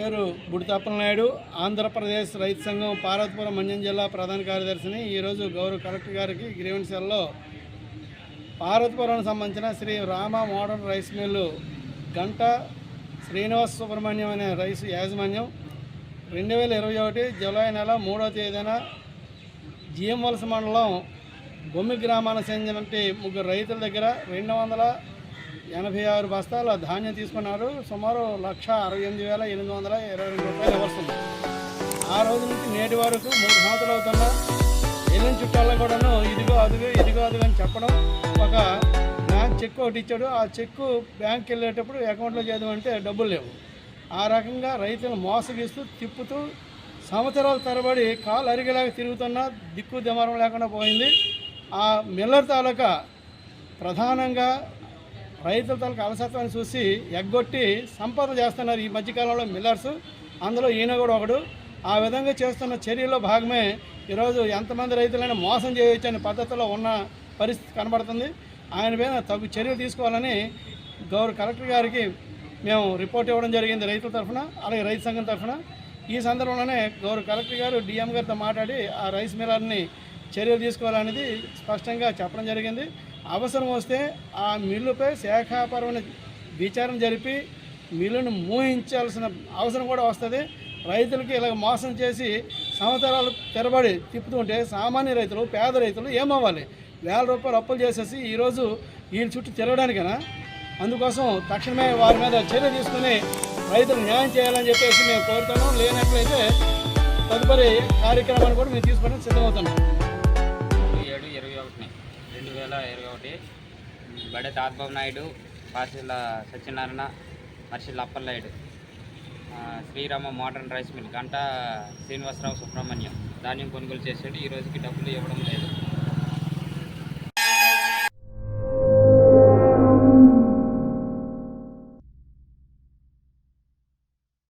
పేరు బుడితాపల నాయుడు. ఆంధ్రప్రదేశ్ రైతు సంఘం పార్వతీపురం మంజం జిల్లా ప్రధాన కార్యదర్శిని. ఈరోజు గౌరవ కలెక్టర్ గారికి గ్రీవెన్సెల్లో పార్వతీపురానికి సంబంధించిన Sri Rama modern rice mill Ganta Srinivasa Subrahmanyam అనే రైస్ యాజమాన్యం రెండు వేల ఇరవై ఒకటి జూలై నెల మూడవ తేదీన జిఎం వలస మండలం బొమ్మి గ్రామానికి చెందినటువంటి ముగ్గురు రైతుల దగ్గర రెండు వందల ఎనభై ఆరు బస్తాల ధాన్యం తీసుకున్నారు. సుమారు లక్ష అరవై ఎనిమిది వేల ఎనిమిది వందల ఇరవై రెండు రూపాయలు వస్తుంది ఆ రోజు నుంచి నేటి వరకు మూడు సంవత్సరాలు అవుతున్నా. వెళ్ళిన చుట్టాల్లో కూడాను ఇదిగో అదిగో ఇదిగో అదిగో అని చెప్పడం ఒక బ్యాంక్ చెక్ ఒకటి ఇచ్చాడు. ఆ చెక్కు బ్యాంక్కి వెళ్ళేటప్పుడు అకౌంట్లో చేద్దామంటే డబ్బులు లేవు. ఆ రకంగా రైతులను మోసగిస్తూ తిప్పుతూ సంవత్సరాల తరబడి కాలు అరిగేలాగా తిరుగుతున్నా దిక్కు దిమారం లేకుండా పోయింది. ఆ మిల్లర్ తాలూకా ప్రధానంగా రైతుల తన కలసత్వాన్ని చూసి ఎగ్గొట్టి సంపద చేస్తున్నారు ఈ మధ్యకాలంలో మిల్లర్స్. అందులో ఈయన కూడా ఒకడు. ఆ విధంగా చేస్తున్న చర్యలో భాగమే ఈరోజు ఎంతమంది రైతులైనా మోసం చేయవచ్చు అనే పద్ధతిలో ఉన్న పరిస్థితి కనబడుతుంది. ఆయన మీద తగు చర్యలు తీసుకోవాలని గౌరవ కలెక్టర్ గారికి మేము రిపోర్ట్ ఇవ్వడం జరిగింది రైతుల తరఫున అలాగే రైతు సంఘం తరఫున. ఈ సందర్భంలోనే గౌరవ కలెక్టర్ గారు డిఎం గారితో మాట్లాడి ఆ రైస్ మిల్లర్ని చర్యలు తీసుకోవాలనేది స్పష్టంగా చెప్పడం జరిగింది. అవసరం వస్తే ఆ మిల్లుపై శాఖాపరమైన విచారణ జరిపి మిల్లును మోహించాల్సిన అవసరం కూడా వస్తుంది. రైతులకి ఇలా మోసం చేసి సంవత్సరాలు తెరబడి తిప్పుతుంటే సామాన్య రైతులు పేద రైతులు ఏమవ్వాలి? వేల రూపాయలు అప్పులు చేసేసి ఈరోజు వీళ్ళ చుట్టూ తిరగడానికైనా? అందుకోసం తక్షణమే వారి మీద చర్య తీసుకుని రైతులు న్యాయం చేయాలని చెప్పేసి మేము కోరుతున్నాం. లేనట్లయితే తదుపరి కార్యక్రమాన్ని కూడా మేము తీసుకోవడానికి సిద్ధమవుతున్నాం. రెండు వేల ఇరవై ఒకటి Bade Tatababu Naidu Pasila Satyanarayana మర్షిల్ Appalanaidu Sriram modern rice mill Ganta Srinivasarao Subrahmanyam ధాన్యం కొనుగోలు చేసాడు ఈ రోజుకి డబ్బులు ఇవ్వడం లేదు.